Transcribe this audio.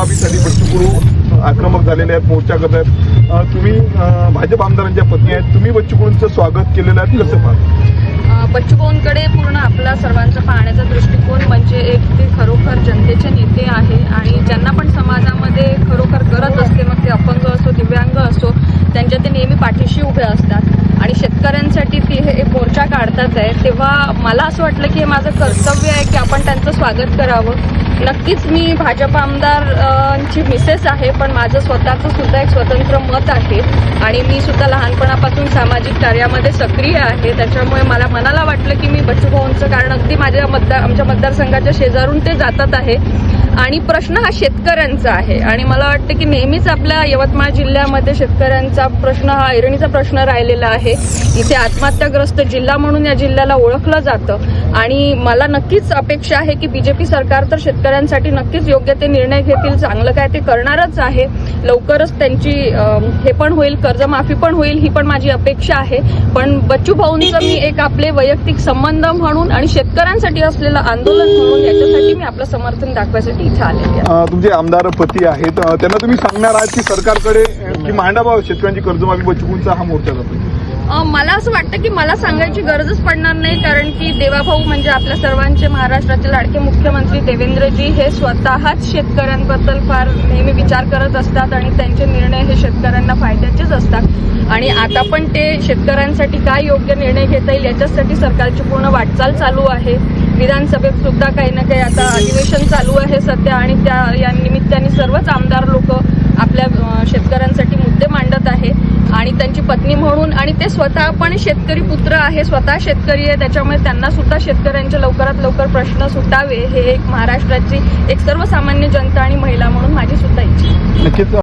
कर्जमाफीसाठी बच्चू आक्रमक झालेले आहेत मोर्चा करत आहेत तुम्ही भाजप आमदारांच्या पत्नी आहेत. तुम्ही बच्चू कडूंचं स्वागत केलेलं आहे कसं पाहता? बच्चू कडूंकडे पूर्ण आपला सर्वांचा पाहण्याचा दृष्टिकोन म्हणजे एक ते खरोखर जनतेचे नेते आहे आणि ज्यांना पण समाजामध्ये खरोखर गरज असते मग ते अपंग असो दिव्यांग असो त्यांच्या ते नेहमी पाठीशी उभे असतात. आणि शेतकऱ्यांसाठी ते हे एक आहे तेव्हा मला असं वाटलं की हे माझं कर्तव्य आहे की आपण त्यांचं स्वागत करावं. नक्कीच मी भाजप आमदारची मिसेस आहे पण माझं स्वतःचं सुद्धा एक स्वतंत्र मत आहे. आणि मी सुद्धा लहानपणापासून सामाजिक कार्यामध्ये सक्रिय आहे. त्याच्यामुळे मला मनाला वाटलं की मी बच्चूभाऊंचं कारण अगदी माझ्या मतदार आमच्या मतदारसंघाच्या शेजारून ते जातात आहे. आणि प्रश्न हा शेतकऱ्यांचा आहे. आणि मला वाटतं की नेहमीच आपल्या यवतमाळ जिल्ह्यामध्ये शेतकऱ्यांचा प्रश्न हा ऐरणीचा प्रश्न राहिलेला आहे. इथे आत्महत्याग्रस्त जिल्हा म्हणून या जिल्ह्याला ओळखलं जातं. आणि मला नक्कीच अपेक्षा आहे की बीजेपी सरकार तर शेतकऱ्यांसाठी नक्कीच योग्य ते निर्णय घेतील चांगलं काय ते करणारच आहे. लवकरच त्यांची हे पण होईल कर्जमाफी पण होईल ही पण माझी अपेक्षा आहे. पण बच्चू भाऊंचं मी एक आपले वैयक्तिक संबंध म्हणून आणि शेतकऱ्यांसाठी असलेलं आंदोलन म्हणून याच्यासाठी आपलं समर्थन दाखवायसाठी इथे आलेली आहे. अ, तुमचे आमदार पती आहेत. अ, त्यांना तुम्ही सांगणार आहात की सरकारकडे अ, की मांडावा शेतकऱ्यांची कर्जमाफी बच्चू कडूंचा हा मोर्चा जातो. अ, मला असं वाटतं की मला सांगायची गरजच पडणार नाही कारण की देवाभाऊ म्हणजे आपल्या सर्वांचे महाराष्ट्राचे लाडके मुख्यमंत्री देवेंद्रजी हे स्वतःच शेतकऱ्यांबद्दल फार नेहमी विचार करत असतात आणि त्यांचे निर्णय हे शेतकऱ्यांना फायद्याचेच असतात. आणि आता पण ते शेतकऱ्यांसाठी काय योग्य निर्णय घेता येईल याच्यासाठी सरकारची पूर्ण वाटचाल चालू आहे. विधानसभेत सुद्धा काही ना काही आता अधिवेशन चालू आहे सध्या आणि त्या या निमित्ताने सर्वच आमदार लोक आपल्या शेतकऱ्यांसाठी मुद्दे मांडत आहे. आणि त्यांची पत्नी म्हणून आणि ते स्वतः पण शेतकरी पुत्र आहे स्वतः शेतकरी आहे त्याच्यामुळे त्यांना सुद्धा शेतकऱ्यांचे लवकरात लवकर प्रश्न सुटावे हे एक महाराष्ट्राची एक सर्वसामान्य जनता आणि महिला म्हणून माझी सुद्धा इच्छा